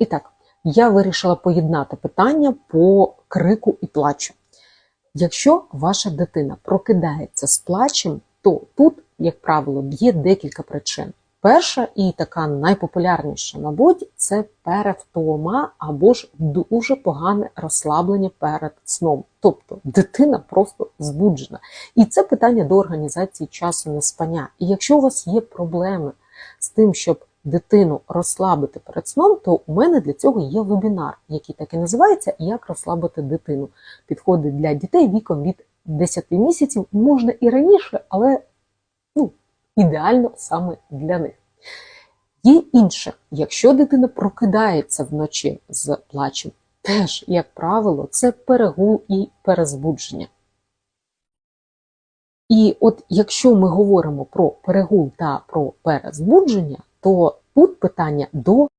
І так, я вирішила поєднати питання по крику і плачу. Якщо ваша дитина прокидається з плачем, то тут, як правило, є декілька причин. Перша і така найпопулярніша, мабуть, це перевтома або ж дуже погане розслаблення перед сном. Тобто дитина просто збуджена. І це питання до організації часу неспання. І якщо у вас є проблеми з тим, щоб дитину розслабити перед сном, то у мене для цього є вебінар, який так і називається Як розслабити дитину. Підходить для дітей віком від 10 місяців, можна і раніше, але ну, ідеально саме для них. Є інше, якщо дитина прокидається вночі з плачем, теж, як правило, це перегул і перезбудження. І от якщо ми говоримо про перегул та про перезбудження, то тут питання до